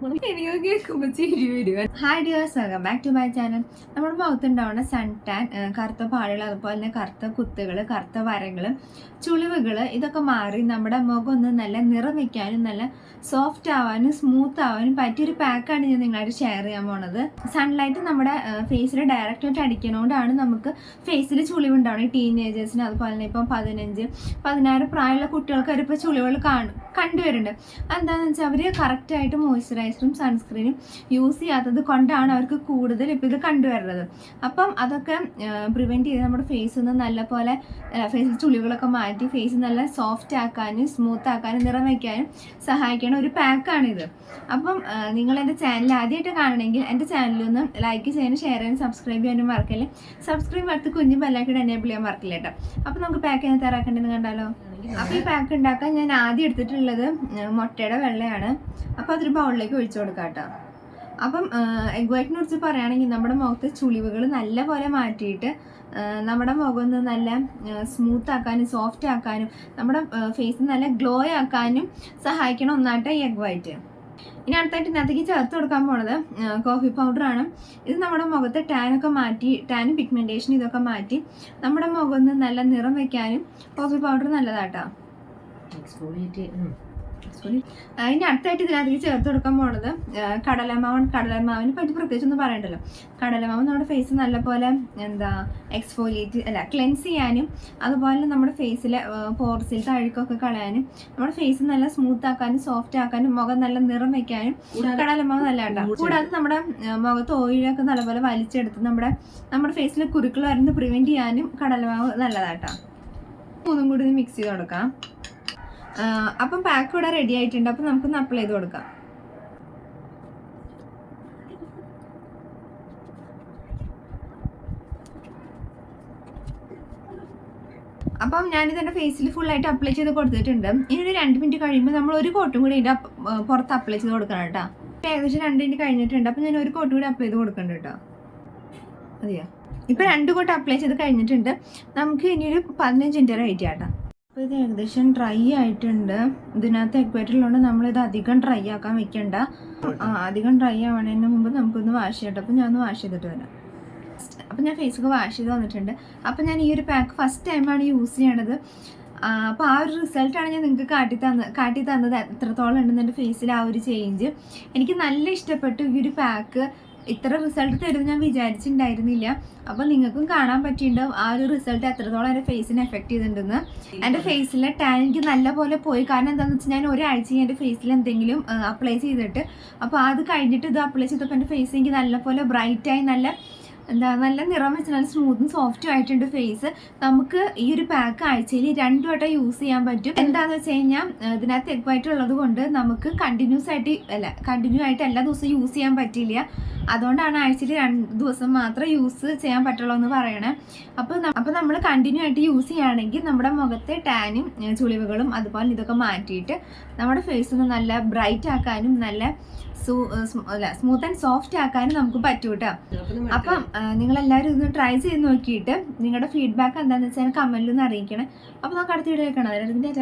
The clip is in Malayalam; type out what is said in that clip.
എനിക്ക് കേൾക്കുമ്പോൾ ചിരി വരുക hi dears welcome back to my channel നമ്മുടെ മുഖത്തുണ്ടാവുന്ന സൺ ടാൻ കറുത്ത പാടുകൾ അതുപോലെ തന്നെ കറുത്ത കുത്തുകൾ കറുത്ത വരങ്ങൾ ചുളിവുകൾ ഇതൊക്കെ മാറി നമ്മുടെ മുഖം ഒന്ന് നല്ല നിറം വയ്ക്കാനും നല്ല സോഫ്റ്റ് ആവാനും സ്മൂത്ത് ആവാനും പറ്റിയൊരു പാക്കാണ് ഞാൻ നിങ്ങളായിട്ട് ഷെയർ ചെയ്യാൻ പോണത്. സൺലൈറ്റ് നമ്മുടെ ഫേസിൽ ഡയറക്റ്റായിട്ട് അടിക്കണോണ്ടാണ് നമുക്ക് ഫേസിൽ ചുളിവുണ്ടാവണം ഈ ടീനേജേഴ്സിന് അതുപോലെ തന്നെ ഇപ്പം പതിനഞ്ച് പതിനാറ് പ്രായമുള്ള കുട്ടികൾക്ക് അവരിപ്പോൾ ചുളിവുകൾ കാണും കണ്ടുവരുന്നുണ്ട്. എന്താണെന്ന് വെച്ചാൽ അവർ കറക്റ്റായിട്ട് മോയ്സ്ചറൈസറും സൺസ്ക്രീനും യൂസ് ചെയ്യാത്തത് കൊണ്ടാണ് അവർക്ക് കൂടുതൽ ഇപ്പോൾ ഇത് കണ്ടുവരുന്നത്. അപ്പം അതൊക്കെ പ്രിവെന്റ് ചെയ്ത് നമ്മുടെ ഫേസ് ഒന്ന് നല്ല പോലെ ഫേസിൽ ചുളികളൊക്കെ മാറ്റി ഫേസ് നല്ല സോഫ്റ്റ് ആക്കാനും സ്മൂത്ത് ആക്കാനും നിറം വയ്ക്കാനും സഹായിക്കുന്ന ഒരു പാക്കാണിത് അപ്പം നിങ്ങൾ എന്റെ ചാനൽ ആദ്യമായിട്ട് കാണണമെങ്കിൽ എന്റെ ചാനലൊന്ന് ലൈക്ക് ചെയ്യാനും ഷെയർ ചെയ്യാനും സബ്സ്ക്രൈബ് ചെയ്യാനും മറക്കല്ലേ? സബ്സ്ക്രൈബ് അടുത്ത് കുഞ്ഞു പല്ലാക്കിയിട്ട് എനേബിൾ ചെയ്യാൻ മറക്കില്ല കേട്ടോ അപ്പം നമുക്ക് പാക്ക് ചെയ്യാൻ തയ്യാറാക്കേണ്ടതെന്ന് കണ്ടാലോ? അപ്പോൾ ഈ പാക്ക് ഉണ്ടാക്കാൻ ഞാൻ ആദ്യം എടുത്തിട്ടുള്ളത് മുട്ടയുടെ വെള്ളയാണ്. അപ്പോൾ അതൊരു ബൗളിലേക്ക് ഒഴിച്ചു കൊടുക്കാം കേട്ടോ. അപ്പം എഗ് വൈറ്റിനെ കുറിച്ച് പറയുകയാണെങ്കിൽ നമ്മുടെ മുഖത്തെ ചുളിവുകൾ നല്ലപോലെ മാറ്റിയിട്ട് നമ്മുടെ മുഖം ഒന്ന് നല്ല സ്മൂത്ത് ആക്കാനും സോഫ്റ്റ് ആക്കാനും നമ്മുടെ ഫേസ് നല്ല ഗ്ലോ ആക്കാനും സഹായിക്കണം ഒന്നായിട്ട് ഈ എഗ് വൈറ്റ് ഇനി അടുത്തായിട്ട് ഇതിനകത്തേക്ക് ചേർത്ത് കൊടുക്കാൻ പോണത് കോഫി പൗഡറാണ് ഇത് നമ്മുടെ മുഖത്തെ ടാനൊക്കെ മാറ്റി ടാൻ പിഗ്മെന്റേഷൻ ഇതൊക്കെ മാറ്റി നമ്മുടെ മുഖം നല്ല നിറം വെക്കാനും കോഫി പൗഡർ നല്ലതാട്ടോ. എക്സ്ഫോളിയേറ്റ് ഇനി അടുത്തായിട്ട് ഇതിനകത്തേക്ക് ചേർത്ത് കൊടുക്കാൻ പോണത് കടലമാവൻ കടലമാവ് കടലമാവിനെ പറ്റി പ്രത്യേകിച്ച് ഒന്നും പറയണ്ടല്ലോ. കടലമാവ് നമ്മുടെ ഫേസ് നല്ലപോലെ എന്താ എക്സ്ഫോലിയേറ്റ് അല്ല ക്ലെൻസ് ചെയ്യാനും അതുപോലെ നമ്മുടെ ഫേസിലെ പോർസിലത്തെ അഴുക്കൊക്കെ കളയാനും നമ്മുടെ ഫേസ് നല്ല സ്മൂത്ത് ആക്കാനും സോഫ്റ്റ് ആക്കാനും മുഖം നല്ല നിറം വെക്കാനും കടലമാവ് നല്ല ഉണ്ടാവും കൂടാതെ നമ്മുടെ മുഖത്ത് ഓയിലൊക്കെ നല്ലപോലെ വലിച്ചെടുത്ത് നമ്മുടെ നമ്മുടെ ഫേസിലെ കുരുക്കൾ വരുന്നത് പ്രിവെന്റ് ചെയ്യാനും കടലമാവ് നല്ലതാട്ടോ. മൂന്നും കൂടി മിക്സ് ചെയ്ത് കൊടുക്കാം. അപ്പം പാക്ക് ഇവിടെ റെഡി ആയിട്ടുണ്ട്. അപ്പം നമുക്കൊന്ന് അപ്ലൈ ചെയ്ത് കൊടുക്കാം. അപ്പം ഞാനിത് എന്റെ ഫേസിൽ ഫുള്ളായിട്ട് അപ്ലൈ ചെയ്ത് കൊടുത്തിട്ടുണ്ട്. ഇനി ഒരു രണ്ട് മിനിറ്റ് കഴിയുമ്പോൾ നമ്മൾ ഒരു കോട്ടും കൂടി ഇതിന്റെ പുറത്ത് അപ്ലൈ ചെയ്ത് കൊടുക്കണം കേട്ടോ. ഇപ്പം ഏകദേശം രണ്ട് മിനിറ്റ് കഴിഞ്ഞിട്ടുണ്ട്. അപ്പം ഞാൻ ഒരു കോട്ടും കൂടി അപ്ലൈ ചെയ്ത് കൊടുക്കണ്ട കേട്ടോ. അതെയോ ഇപ്പം രണ്ട് കോട്ട് അപ്ലൈ ചെയ്ത് കഴിഞ്ഞിട്ടുണ്ട്. നമുക്ക് ഇനി ഒരു പതിനഞ്ച് മിനിറ്റ് വെയിറ്റ് ചെയ്യാം കേട്ടോ. അപ്പോൾ ഇത് ഏകദേശം ഡ്രൈ ആയിട്ടുണ്ട്. ഇതിനകത്ത് എക്വേറ്ററിലുണ്ട് നമ്മളിത് അധികം ഡ്രൈ ആക്കാൻ വെക്കണ്ട. അധികം ഡ്രൈ ആവണതിന് മുമ്പ് നമുക്കൊന്ന് വാഷ് ചെയ്യട്ടെ. അപ്പോൾ ഞാനൊന്ന് വാഷ് ചെയ്തിട്ട് വരാം. അപ്പം ഞാൻ ഫേസൊക്കെ വാഷ് ചെയ്ത് വന്നിട്ടുണ്ട്. അപ്പം ഞാൻ ഈ ഒരു പാക്ക് ഫസ്റ്റ് ടൈമാണ് യൂസ് ചെയ്യണത്. അപ്പോൾ ആ ഒരു റിസൾട്ടാണ് ഞാൻ നിങ്ങൾക്ക് കാട്ടി തന്ന കാട്ടി തന്നത്. എത്രത്തോളം ഉണ്ടെന്ന് എന്റെ ഫേസിൽ ആ ഒരു ചേഞ്ച് എനിക്ക് നല്ല ഇഷ്ടപ്പെട്ടു ഈ ഒരു പാക്ക് ഇത്ര റിസൾട്ട് തരും ഞാൻ വിചാരിച്ചിട്ടുണ്ടായിരുന്നില്ല. അപ്പോൾ നിങ്ങൾക്കും കാണാൻ പറ്റിയിട്ടുണ്ടാവും ആ ഒരു റിസൾട്ട് എത്രത്തോളം എന്റെ ഫേസിനെ എഫക്റ്റ് ചെയ്തിട്ടുണ്ടെന്ന്. എന്റെ ഫേസിലെ ടാൻ എനിക്ക് നല്ല പോലെ പോയി. കാരണം എന്താണെന്ന് വെച്ചാൽ ഞാൻ ഒരാഴ്ച എന്റെ ഫേസിൽ എന്തെങ്കിലും അപ്ലൈ ചെയ്തിട്ട്. അപ്പോൾ അത് കഴിഞ്ഞിട്ട് ഇത് അപ്ലൈ ചെയ്തപ്പോൾ എന്റെ ഫേസ് എനിക്ക് നല്ലപോലെ ബ്രൈറ്റായി നല്ല എന്താ നല്ല നിറം വെച്ച് നല്ല സ്മൂത്തും സോഫ്റ്റും ആയിട്ടുണ്ട് ഫേസ് നമുക്ക് ഈ ഒരു പാക്ക് ആഴ്ചയിൽ രണ്ടു വട്ടം യൂസ് ചെയ്യാൻ പറ്റും. എന്താണെന്ന് വെച്ച് കഴിഞ്ഞാൽ ഇതിനകത്ത് എഗ്വായിട്ടുള്ളത് കൊണ്ട് നമുക്ക് കണ്ടിന്യൂസ് ആയിട്ട് അല്ല കണ്ടിന്യൂ ആയിട്ട് എല്ലാ ദിവസവും യൂസ് ചെയ്യാൻ പറ്റില്ല അതുകൊണ്ടാണ് ആഴ്ചയിൽ രണ്ട് ദിവസം മാത്രം യൂസ് ചെയ്യാൻ പറ്റുള്ളൂ എന്ന് പറയണേ അപ്പോൾ അപ്പോൾ നമ്മൾ കണ്ടിന്യൂ ആയിട്ട് യൂസ് ചെയ്യുകയാണെങ്കിൽ നമ്മുടെ മുഖത്തെ ടാനും ചുളിവുകളും അതുപോലെ ഇതൊക്കെ മാറ്റിയിട്ട് നമ്മുടെ ഫേസ് ഒന്ന് നല്ല ബ്രൈറ്റ് ആക്കാനും നല്ല അല്ല സ്മൂത്ത് ആൻഡ് സോഫ്റ്റ് ആക്കാനും നമുക്ക് പറ്റൂ കേട്ടോ അപ്പം നിങ്ങൾ എല്ലാവരും ഇതൊന്ന് ട്രൈ ചെയ്ത് നോക്കിയിട്ട് നിങ്ങളുടെ ഫീഡ്ബാക്ക് എന്താണെന്ന് വെച്ചാൽ കമന്റിൽ ഒന്ന് അറിയിക്കണേ. അപ്പോൾ നമുക്ക് അടുത്ത വീഡിയോ കാണാം. അതിന്റെ